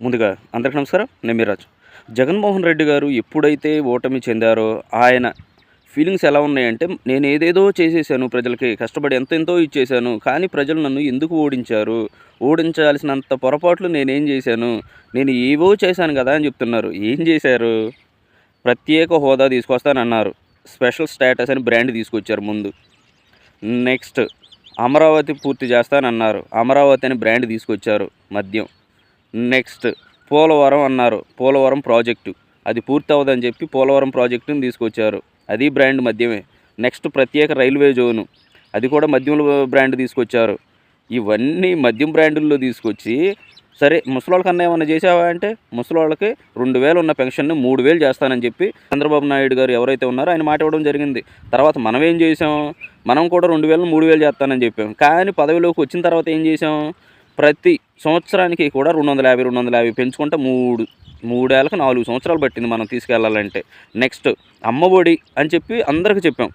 ముందుగా అందరికీ నమస్కారం. నేను మీరాజు జగన్మోహన్ రెడ్డి గారు ఎప్పుడైతే ఓటమి చెందారో ఆయన ఫీలింగ్స్ ఎలా ఉన్నాయంటే నేను ఏదేదో చేసేసాను ప్రజలకి కష్టపడి ఎంతెంతో ఇచ్చేసాను కానీ ప్రజలు నన్ను ఎందుకు ఓడించారు? ఓడించాల్సినంత పొరపాట్లు నేనేం చేశాను? నేను ఏవో చేశాను కదా అని చెప్తున్నారు. ఏం చేశారు? ప్రత్యేక హోదా తీసుకొస్తానన్నారు. స్పెషల్ స్టేటస్ అని బ్రాండ్ తీసుకొచ్చారు ముందు. నెక్స్ట్ అమరావతి పూర్తి చేస్తానన్నారు. అమరావతి అని బ్రాండ్ తీసుకొచ్చారు మద్యం. నెక్స్ట్ పోలవరం అన్నారు. పోలవరం ప్రాజెక్టు. అది పూర్తి అవ్వదని చెప్పి పోలవరం ప్రాజెక్టును తీసుకొచ్చారు. అది బ్రాండ్ మద్యమే నెక్స్ట్ ప్రత్యేక రైల్వే జోను. అది కూడా మద్యంలో బ్రాండ్ తీసుకొచ్చారు. ఇవన్నీ మద్యం బ్రాండుల్లో తీసుకొచ్చి సరే ముసలోళ్ళ కన్నా ఏమైనా చేసావా అంటే ముసలోళ్ళకి రెండు వేలు ఉన్న పెన్షన్ని మూడు వేలు చేస్తానని చెప్పి చంద్రబాబు నాయుడు గారు ఎవరైతే ఉన్నారో ఆయన మాట ఇవ్వడం జరిగింది. తర్వాత మనం ఏం చేసాం? మనం కూడా రెండు వేలు మూడు వేలు చేస్తానని చెప్పాం. కానీ పదవిలోకి వచ్చిన తర్వాత ఏం చేసాం? ప్రతి సంవత్సరానికి కూడా రెండు వందల యాభై రెండు వందల యాభై పెంచుకుంటే మూడు మూడేళ్ళకి నాలుగు సంవత్సరాలు పట్టింది మనం తీసుకెళ్ళాలంటే. నెక్స్ట్ అమ్మఒడి అని చెప్పి అందరికీ చెప్పాం.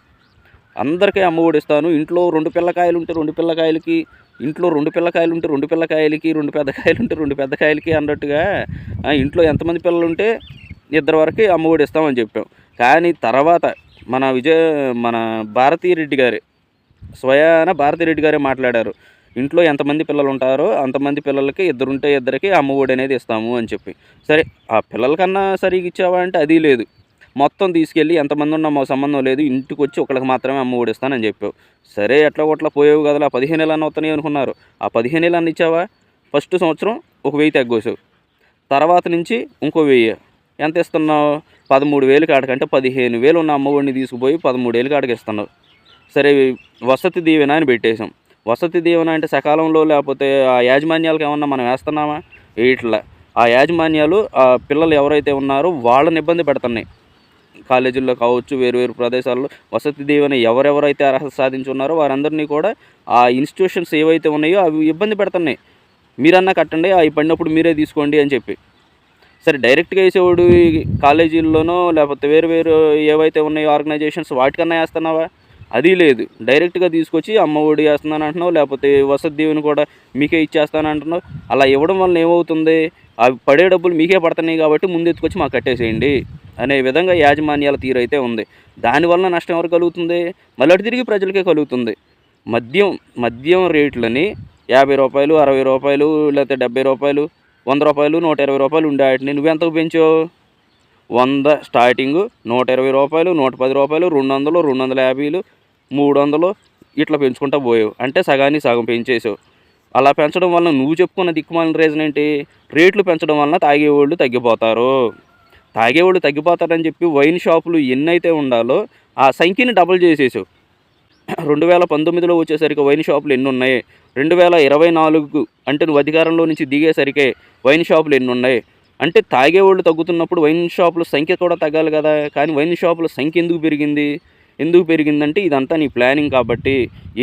అందరికీ అమ్మఒడి ఇస్తాను. ఇంట్లో రెండు పిల్లకాయలు ఉంటే రెండు పిల్లకాయలకి ఇంట్లో రెండు పిల్లకాయలు ఉంటే రెండు పిల్లకాయలకి రెండు పెద్దకాయలు ఉంటే రెండు పెద్దకాయలకి అన్నట్టుగా ఇంట్లో ఎంతమంది పిల్లలు ఉంటే ఇద్దరు వరకు అమ్మఒడి ఇస్తామని చెప్పాం. కానీ తర్వాత మన విజయ మన భారతీరెడ్డి గారి స్వయాన భారతీరెడ్డి గారే మాట్లాడారు. ఇంట్లో ఎంతమంది పిల్లలు ఉంటారో అంతమంది పిల్లలకి ఇద్దరుంటే ఇద్దరికి అమ్మఒడి అనేది ఇస్తాము అని చెప్పి. సరే ఆ పిల్లలకన్నా సరిగ్గా ఇచ్చావా అంటే అది లేదు. మొత్తం తీసుకెళ్ళి ఎంతమంది ఉన్నా మా సంబంధం లేదు ఇంటికి వచ్చి ఒకళ్ళకి మాత్రమే అమ్మ ఓడిస్తానని చెప్పావు. సరే ఎట్లా కొట్లా పోయేవు కదా ఆ పదిహేను ఏళ్ళని వస్తున్నాయి అనుకున్నారు. ఆ పదిహేను ఏళ్ళని ఇచ్చావా? ఫస్ట్ సంవత్సరం ఒక వెయ్యి తగ్గోసావు. తర్వాత నుంచి ఇంకో వెయ్యి. ఎంత ఇస్తున్నావు? పదమూడు వేలు కాడకంటే పదిహేను వేలు ఉన్న అమ్మఒడిని తీసుకుపోయి పదమూడు వేలు కాడకి ఇస్తున్నావు సరే వసతి దీవెన అని పెట్టేశాం. వసతి దీవెన అంటే సకాలంలో లేకపోతే ఆ యాజమాన్యాలకు ఏమన్నా మనం వేస్తున్నామా? ఇట్లా ఆ యాజమాన్యాలు ఆ పిల్లలు ఎవరైతే ఉన్నారో వాళ్ళని ఇబ్బంది పెడుతున్నాయి. కాలేజీల్లో కావచ్చు వేరు వేరు ప్రదేశాల్లో వసతి దీవెన ఎవరెవరైతే అర్హత సాధించి ఉన్నారో వారందరినీ కూడా ఆ ఇన్స్టిట్యూషన్స్ ఏవైతే ఉన్నాయో అవి ఇబ్బంది పెడుతున్నాయి. మీరన్నా కట్టండి అవి పడినప్పుడు మీరే తీసుకోండి అని చెప్పి. సరే డైరెక్ట్గా వేసేవాడు కాలేజీల్లోనో లేకపోతే వేరు వేరు ఏవైతే ఉన్నాయో ఆర్గనైజేషన్స్ వాటికన్నా వేస్తున్నావా? అది లేదు. డైరెక్ట్గా తీసుకొచ్చి అమ్మ ఒడి వేస్తున్నాను అంటున్నావు లేకపోతే వసతి దీవెని కూడా మీకే ఇచ్చేస్తాను అంటున్నావు. అలా ఇవ్వడం వల్ల ఏమవుతుంది? అవి పడే డబ్బులు మీకే పడుతున్నాయి కాబట్టి ముందు ఎత్తుకొచ్చి మాకు కట్టేసేయండి అనే విధంగా యాజమాన్యాల తీరు అయితే ఉంది. దానివల్ల నష్టం ఎవరు కలుగుతుంది? మళ్ళీ అటు తిరిగి ప్రజలకే కలుగుతుంది. మద్యం మద్యం రేట్లని యాభై రూపాయలు అరవై రూపాయలు లేకపోతే డెబ్బై రూపాయలు వంద రూపాయలు నూట ఇరవై రూపాయలు ఉండే వాటిని నువ్వెంతకు పెంచావు? వంద స్టార్టింగ్ నూట ఇరవై రూపాయలు నూట పది రూపాయలు రెండు వందలు రెండు వందల యాభైలు మూడు వందలు ఇట్లా పెంచుకుంటా పోయావు. అంటే సగానికి సగం పెంచేసావు. అలా పెంచడం వల్ల నువ్వు చెప్పుకున్న దిక్కుమాలిన రీజన్ ఏంటి? రేట్లు పెంచడం వలన తాగేవాళ్ళు తగ్గిపోతారు. తాగేవాళ్ళు తగ్గిపోతారని చెప్పి వైన్ షాపులు ఎన్నైతే ఉండాలో ఆ సంఖ్యని డబుల్ చేసేసావు. రెండు వేల పంతొమ్మిదిలో వచ్చేసరికి వైన్ షాపులు ఎన్ని ఉన్నాయి రెండు వేల ఇరవై నాలుగు అంటే నువ్వు అధికారంలో నుంచి దిగేసరికి వైన్ షాపులు ఎన్ని ఉన్నాయి అంటే తాగేవాళ్ళు తగ్గుతున్నప్పుడు వైన్ షాపుల సంఖ్య కూడా తగ్గాలి కదా. కానీ వైన్ షాపుల సంఖ్య ఎందుకు పెరిగింది? ఎందుకు పెరిగిందంటే ఇదంతా నీ ప్లానింగ్ కాబట్టి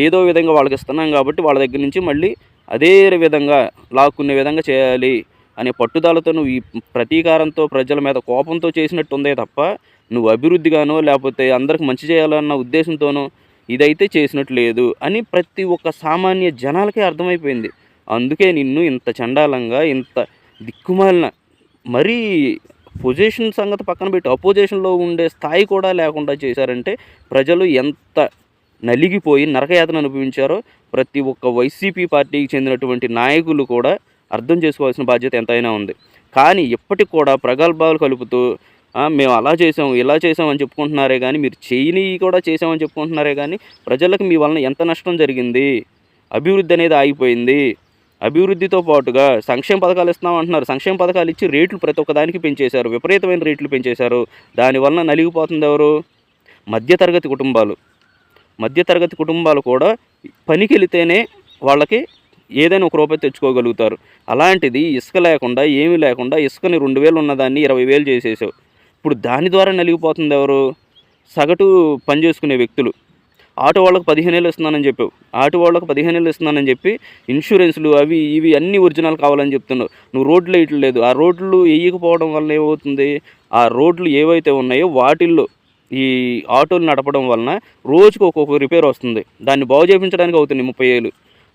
ఏదో విధంగా వాళ్ళకి ఇస్తున్నాం కాబట్టి వాళ్ళ దగ్గర నుంచి మళ్ళీ అదే విధంగా లాక్కునే విధంగా చేయాలి అనే పట్టుదలతో నువ్వు ఈ ప్రతీకారంతో ప్రజల మీద కోపంతో చేసినట్టు ఉందే తప్ప నువ్వు అభివృద్ధిగానో లేకపోతే అందరికి మంచి చేయాలన్న ఉద్దేశంతోనో ఇదైతే చేసినట్టు లేదు అని ప్రతి ఒక్క సామాన్య జనాలకే అర్థమైపోయింది. అందుకే నిన్ను ఇంత చండాలంగా ఇంత దిక్కుమాలిన మరీ పొజిషన్ సంగతి పక్కన పెట్టి అపోజిషన్లో ఉండే స్థాయి కూడా లేకుండా చేశారంటే ప్రజలు ఎంత నలిగిపోయి నరకయాతను అనుభవించారో ప్రతి ఒక్క వైసీపీ పార్టీకి చెందినటువంటి నాయకులు కూడా అర్థం చేసుకోవాల్సిన బాధ్యత ఎంతైనా ఉంది. కానీ ఇప్పటికి కూడా ప్రగల్భాలు కలుపుతూ మేము అలా చేసాం ఇలా చేసాం అని చెప్పుకుంటున్నారే కానీ మీరు చేయని కూడా చేసామని చెప్పుకుంటున్నారే కానీ ప్రజలకు మీ వలన ఎంత నష్టం జరిగింది? అభివృద్ధి అనేది ఆగిపోయింది. అభివృద్ధితో పాటుగా సంక్షేమ పథకాలు ఇస్తున్నాం అంటున్నారు. సంక్షేమ పథకాలు ఇచ్చి రేట్లు ప్రతి ఒక్కదానికి పెంచేశారు. విపరీతమైన రేట్లు పెంచేశారు. దానివలన నలిగిపోతుంది ఎవరు? మధ్యతరగతి కుటుంబాలు. మధ్యతరగతి కుటుంబాలు కూడా పనికి వెళితేనే వాళ్ళకి ఏదైనా ఒక రూపాయి తెచ్చుకోగలుగుతారు. అలాంటిది ఇసుక లేకుండా ఏమీ లేకుండా ఇసుకని రెండు వేలు ఉన్నదాన్ని ఇరవై వేలు చేసేసావు. ఇప్పుడు దాని ద్వారా నలిగిపోతుంది ఎవరు? సగటు పని చేసుకునే వ్యక్తులు. ఆటో వాళ్ళకి పదిహేను వేలు ఇస్తున్నానని చెప్పావు. ఆటో వాళ్ళకి పదిహేను వేలు ఇస్తున్నానని చెప్పి ఇన్సూరెన్స్లు అవి ఇవి అన్ని ఒరిజినల్ కావాలని చెప్తున్నావు. నువ్వు రోడ్లు ఇట్లు లేదు. ఆ రోడ్లు వేయకపోవడం వల్ల ఏమవుతుంది? ఆ రోడ్లు ఏవైతే ఉన్నాయో వాటిల్లో ఈ ఆటోలు నడపడం వలన రోజుకు ఒక్కొక్క రిపేర్ వస్తుంది. దాన్ని బాగు చేయించడానికి అవుతుంది ముప్పై ఏళ్ళు.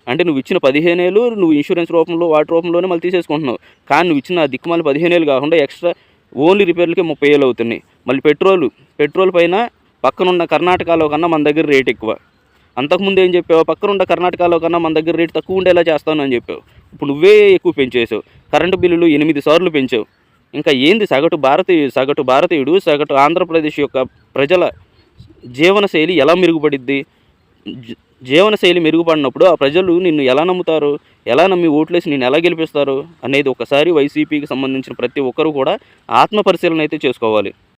అంటే నువ్వు ఇచ్చిన పదిహేను ఏళ్ళు నువ్వు ఇన్సూరెన్స్ రూపంలో వాటి రూపంలోనే మళ్ళీ తీసేసుకుంటున్నావు. కానీ నువ్వు ఇచ్చిన ఆ పదిహేను ఏళ్ళు కాకుండా ఎక్స్ట్రా ఓన్లీ రిపేర్లకే ముప్పై వేలు అవుతున్నాయి. మళ్ళీ పెట్రోల్ పెట్రోల్ పైన పక్కనున్న కర్ణాటకలో కన్నా మన దగ్గర రేట్ ఎక్కువ. అంతకుముందు ఏం చెప్పావు? పక్కనున్న కర్ణాటకలో కన్నా మన దగ్గర రేట్ తక్కువ ఉండేలా చేస్తాను అని చెప్పావు. ఇప్పుడు నువ్వే ఎక్కువ పెంచేసావు కరెంటు బిల్లులు ఎనిమిది సార్లు పెంచావు. ఇంకా ఏంది సగటు భారతీయ సగటు భారతీయుడు సగటు ఆంధ్రప్రదేశ్ యొక్క ప్రజల జీవనశైలి ఎలా మెరుగుపడిద్ది? జీవనశైలి మెరుగుపడినప్పుడు ఆ ప్రజలు నిన్ను ఎలా నమ్ముతారు? ఎలా నమ్మి ఓట్లేసి నిన్ను ఎలా గెలిపిస్తారు? అనేది ఒకసారి వైసీపీకి సంబంధించిన ప్రతి ఒక్కరు కూడా ఆత్మ పరిశీలన అయితే చేసుకోవాలి.